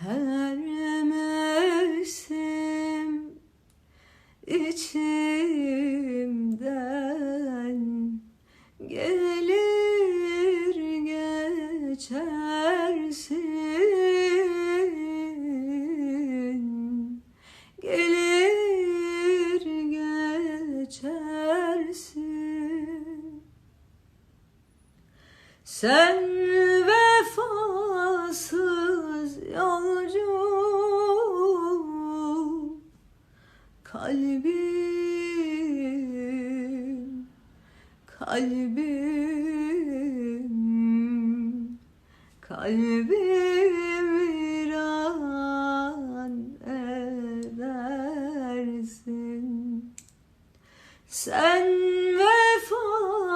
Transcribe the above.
Her mevsim içimden gelir geçersin. Gelir geçersin. Sen Kalbim, kalbim, kalbim viran edersin. Sen vefa